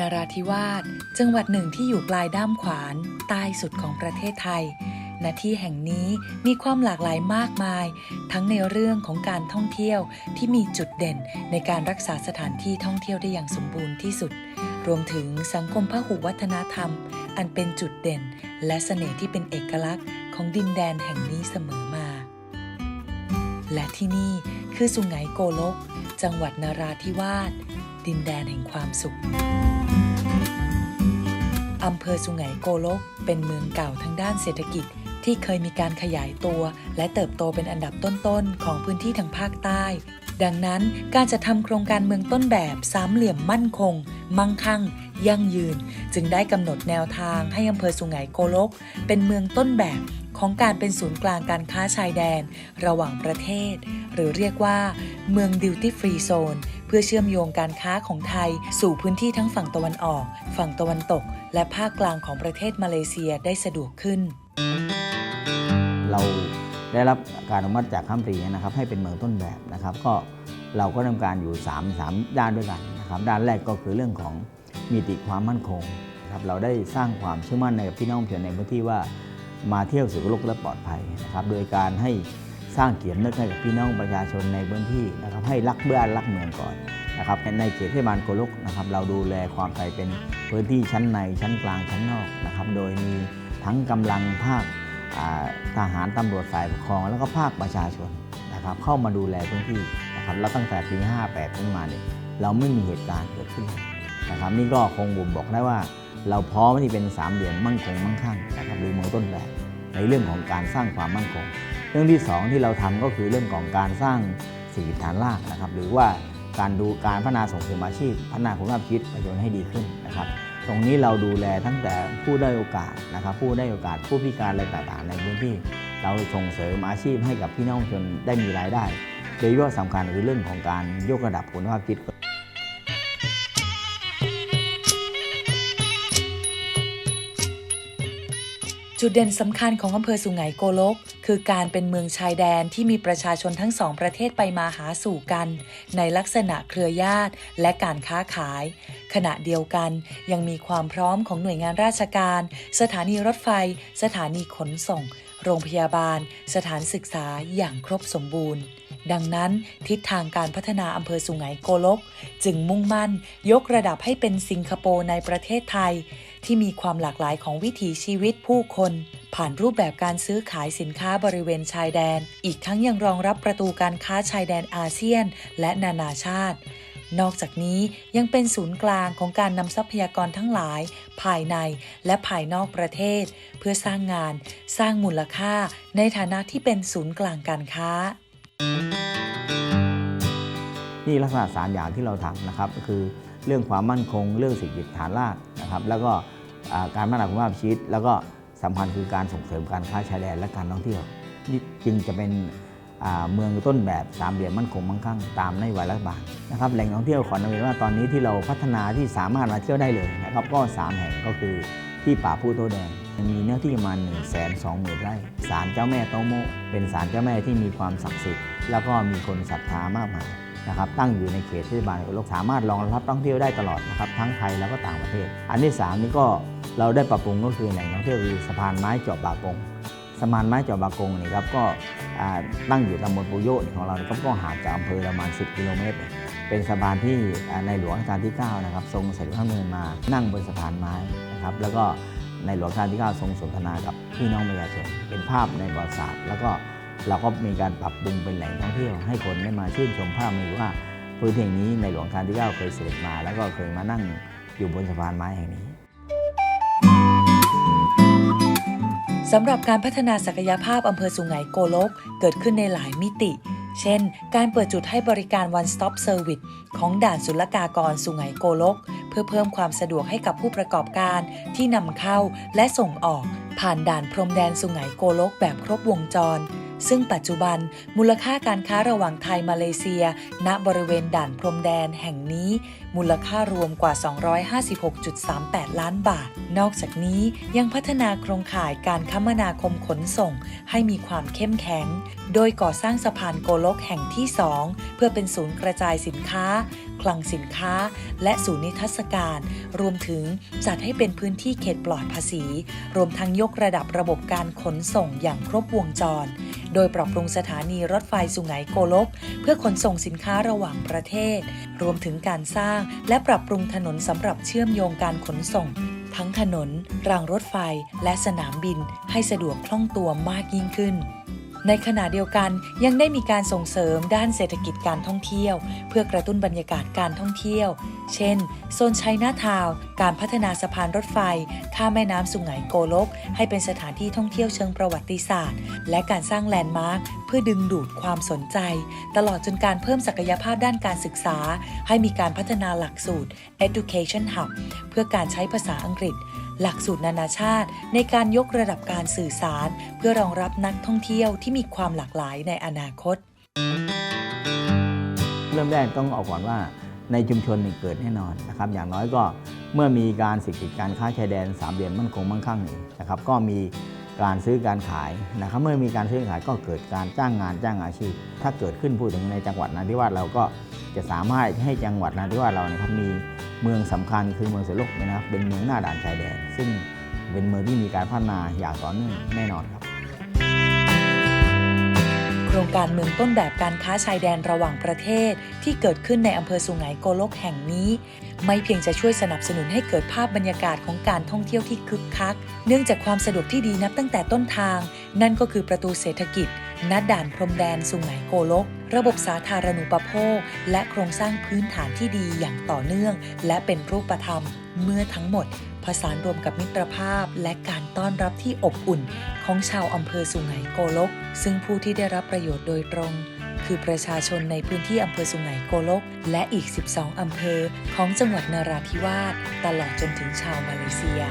นราธิวาสจังหวัดหนึ่งที่อยู่ปลายด้ามขวานใต้สุดของประเทศไทยณที่แห่งนี้มีความหลากหลายมากมาย ทั้งในเรื่องของการท่องเที่ยวที่มีจุดเด่นในการรักษาสถานที่ท่องเที่ยวได้อย่างสมบูรณ์ที่สุด รวมถึงสังคมพหุวัฒนธรรม อันเป็นจุดเด่น และเสน่ห์ที่เป็นเอกลักษณ์ของดินแดนแห่งนี้เสมอมา และที่นี่คือสุไหงโกลก จังหวัดนราธิวาสดินแดนแห่งความสุข อำเภอสุไหงโกลก เป็นเมืองเก่าทางด้านเศรษฐกิจ ที่เคยมีการขยายตัว และเติบโตเป็นอันดับต้นๆ ของพื้นที่ทางภาคใต้ ดังนั้นการจะทำโครงการเมืองต้นแบบสามเหลี่ยมมั่นคง มั่งคั่ง ยั่งยืน จึงได้กำหนดแนวทางให้อำเภอสุไหงโกลก เป็นเมืองต้นแบบของการเป็นศูนย์กลางการค้าชายแดน ระหว่างประเทศ หรือเรียกว่า เมืองดิวตี้ฟรีโซน พื่อเชื่อมโยงการค้าของไทย สู่พื้นที่ทั้งฝั่งตะวันออก ฝั่งตะวันตก และภาคกลางของประเทศมาเลเซียได้สะดวกขึ้น เราได้รับการอนุมัติจากข้ามตรีนะครับให้เป็นเมืองต้นแบบนะครับ ก็เราก็ดำเนินการอยู่ 3 3 ด้านด้วยกันนะครับด้านแรกก็คือเรื่องของมีติความมั่นคงนะครับเราได้สร้างความเชื่อมั่นในกับพี่น้องประชาชนในพื้นที่ว่ามาเที่ยวสุขโลกและปลอดภัยนะครับโดยการให้ สร้างเกียรตินึกให้กับพี่น้องประชาชนในพื้นที่นะครับให้รักบ้านรักเมืองก่อนนะครับในเขตเทศบาลโกลกนะครับเราดูแลความไทยเป็นพื้นที่ชั้นในชั้นกลางชั้นนอกนะครับโดยมีทั้งกำลังภาคทหารตำรวจฝ่ายปกครองแล้วก็ภาคประชาชนนะครับเข้ามาดูแลพื้นที่นะครับแล้วตั้งแต่ปี 58ขึ้นมาเนี่ยเราไม่มีเหตุการณ์เกิดขึ้นนะครับนี่ก็คงบ่มบอกได้ว่า เราพร้อมที่เป็นสามเหลี่ยมมั่นคงมั่งคั่งนะครับหรือเมืองต้นแบบในเรื่องของการสร้างความมั่นคง เรื่องที่สองที่เราทำก็คือเรื่องของการสร้างสิ่ฐานรากนะครับ หรือว่าการดูการพัฒนาส่งเสริมอาชีพ พัฒนาคุณภาพชีวิตประชาชนให้ดีขึ้นนะครับ ตรงนี้เราดูแลตั้งแต่ผู้ได้โอกาสนะครับ ผู้ได้โอกาสผู้พิการอะไรต่างๆ ในพื้นที่ เราส่งเสริมอาชีพให้กับพี่น้องชาชนได้มีรายได้โดยเฉพาะสำคัญคือเรื่องของการยกระดับคุณภาพชีวิต จุดเด่นสำคัญของอำเภอสุไหงโกลก คือการเป็นเมืองชายแดนที่มีประชาชนทั้งสองประเทศไปมาหาสู่กัน ในลักษณะเครือญาติและการค้าขาย ขณะเดียวกันยังมีความพร้อมของหน่วยงานราชการ สถานีรถไฟ สถานีขนส่ง โรงพยาบาล สถานศึกษาอย่างครบสมบูรณ์ดังนั้นทิศทางการพัฒนาอำเภอสุไหงโกลก จึงมุ่งมั่น ยกระดับให้เป็นสิงคโปร์ในประเทศไทย ที่มีความหลากหลายของวิถีชีวิตผู้คน ผ่านรูปแบบการซื้อขายสินค้าบริเวณชายแดน อีกทั้งยังรองรับประตูการค้าชายแดนอาเซียน และนานาชาติ นอกจากนี้ยังเป็นศูนย์กลางของการนำทรัพยากรทั้งหลาย ภายในและภายนอกประเทศ เพื่อสร้างงาน สร้างมูลค่า ในฐานะที่เป็นศูนย์กลางการค้านี่ลักษณะสามอย่างที่เราทำนะครับก็คือ เรื่องความมั่นคง เรื่องสิ่งกิจฐานรากนะครับแล้วก็การพัฒนาคุณภาพชีวิต แล้วก็สำคัญคือการส่งเสริมการค้าชายแดนและการท่องเที่ยวนี่จึงจะเป็นเมืองต้นแบบสามเหลี่ยมมั่นคงมั่งคั่งตามนโยบายรัฐบาลนะครับแหล่งท่องเที่ยวขอนำเรียนว่าตอนนี้ที่เราพัฒนาที่สามารถมาเที่ยวได้เลยนะครับก็สามแห่งก็คือที่ป่าผู้โตแดงมีเนื้อที่ประมาณ1 2 0 0 0 0ไร่ศาลเจ้าแม่โตโมเป็นศาลเจ้าแม่ที่มีความศักดิ์สิทธิ์แล้วก็มีคนศรัทธามากมาย นะครับตั้งอยู่ในเขตเทศบาลโลกสามารถรองรับท่องเที่ยวได้ตลอดนะครับทั้งไทยแล้วก็ต่างประเทศ อันที่สามนี่ก็เราได้ปรับปรุงก็คือแหล่งท่องเที่ยวคือสะพานไม้เจาะบากงสะพานไม้เจาะบากงนี่ครับก็ตั้งอยู่ตำบลปุโยนของเราครับก็ห่างจากอำเภอประมาณ 10 กิโลเมตร เป็นสะพานที่ในหลวงรัชกาลที่ 9 นะครับ ทรงเสด็จพระเนินมานั่งบนสะพานไม้นะครับแล้วก็ในหลวงรัชกาลที่ 9 ทรงสนทนากับพี่น้องประชาชนเป็นภาพในประวัติศาสตร์แล้วก็ เราก็มีการปรับปรุงเป็นแหล่งท่องเที่ยวให้คนได้มาชื่นชมภาพมีว่าพื้นที่แห่งนี้ในหลวงกาลที่9เคยเสด็จมา แล้วก็เคยมานั่งอยู่บนสะพานไม้แห่งนี้สำหรับการพัฒนาศักยภาพอำเภอสุไหงโกลกเกิดขึ้นในหลายมิติ เช่น การเปิดจุดให้บริการ One Stop Service ของด่านศุลกากรสุไหงโกลก เพื่อเพิ่มความสะดวกให้กับผู้ประกอบการที่นำเข้าและส่งออก ผ่านด่านพรมแดนสุไหงโกลกแบบครบวงจร ซึ่งปัจจุบันมูลค่าการค้าระหว่างไทยมาเลเซีย ณบริเวณด่านพรมแดนแห่งนี้ มูลค่ารวมกว่า 256.38 ล้านบาท นอกจากนี้ยังพัฒนาโครงข่ายการคมนาคมขนส่งให้มีความเข้มแข็ง โดยก่อสร้างสะพานโกลกแห่งที่ 2 เพื่อเป็นศูนย์กระจายสินค้า คลังสินค้า และศูนย์นิทรรศการ รวมถึงจัดให้เป็นพื้นที่เขตปลอดภาษี รวมทั้งยกระดับระบบการขนส่งอย่างครบวงจร โดยปรับปรุงสถานีรถไฟสุไหงโกลก เพื่อขนส่งสินค้าระหว่างประเทศ รวมถึงการสร้างและปรับปรุงถนนสำหรับเชื่อมโยงการขนส่ง ทั้งถนน รางรถไฟ และสนามบินให้สะดวกคล่องตัวมากยิ่งขึ้น ในขณะเดียวกันยังได้มีการส่งเสริมด้านเศรษฐกิจการท่องเที่ยว เพื่อกระตุ้นบรรยากาศการท่องเที่ยว เช่น โซนชัยนาทาว การพัฒนาสะพานรถไฟ ข้ามแม่น้ำสุไหงโกลก ให้เป็นสถานที่ท่องเที่ยวเชิงประวัติศาสตร์ และการสร้างแลนด์มาร์คเพื่อดึงดูดความสนใจ ตลอดจนการเพิ่มศักยภาพด้านการศึกษา ให้มีการพัฒนาหลักสูตร Education Hub เพื่อการใช้ภาษาอังกฤษ หลักสูตรนานาชาติ ในการยกระดับการสื่อสาร เพื่อรองรับนักท่องเที่ยวที่มีความหลากหลายในอนาคต เริ่มแรกต้องเอาก่อนว่าในชุมชนนี่เกิดแน่นอนนะครับ อย่างน้อยก็เมื่อมีการเศรษฐกิจการค้าชายแดนสามเหลี่ยมมั่นคงมั่งคั่งนี่นะครับ ก็มีการซื้อการขายนะครับ เมื่อมีการซื้อขายก็เกิดการจ้างงานจ้างอาชีพ ถ้าเกิดขึ้นพูดถึงในจังหวัดนราธิวาสเราก็จะสามารถให้จังหวัดนราธิวาสเรานะครับมี เมืองสำคัญคือเมืองเสลกนะครับเป็นเมืองหน้าด่านชายแดน ซึ่งเป็นเมืองที่มีการพัฒนาอย่างต่อเนื่องแน่นอนครับ โครงการเมืองต้นแบบการค้าชายแดนระหว่างประเทศ ที่เกิดขึ้นในอำเภอสุงไหงโกลกแห่งนี้ ไม่เพียงจะช่วยสนับสนุนให้เกิดภาพบรรยากาศของการท่องเที่ยวที่คึกคัก เนื่องจากความสะดวกที่ดีนับตั้งแต่ต้นทาง นั่นก็คือประตูเศรษฐกิจณด่านพรมแดนสุงไหงโกลก ระบบสาธารณูปโภค และโครงสร้างพื้นฐานที่ดีอย่างต่อเนื่อง และเป็นรูปธรรม เมื่อทั้งหมด ผสานรวมกับมิตรภาพ และการต้อนรับที่อบอุ่น ของชาวอำเภอสุไหงโกลก ซึ่งผู้ที่ได้รับประโยชน์โดยตรง คือประชาชนในพื้นที่อำเภอสุไหงโกลก และอีก 12 อำเภอของจังหวัดนราธิวาสตลอดจนถึงชาวมาเลเซีย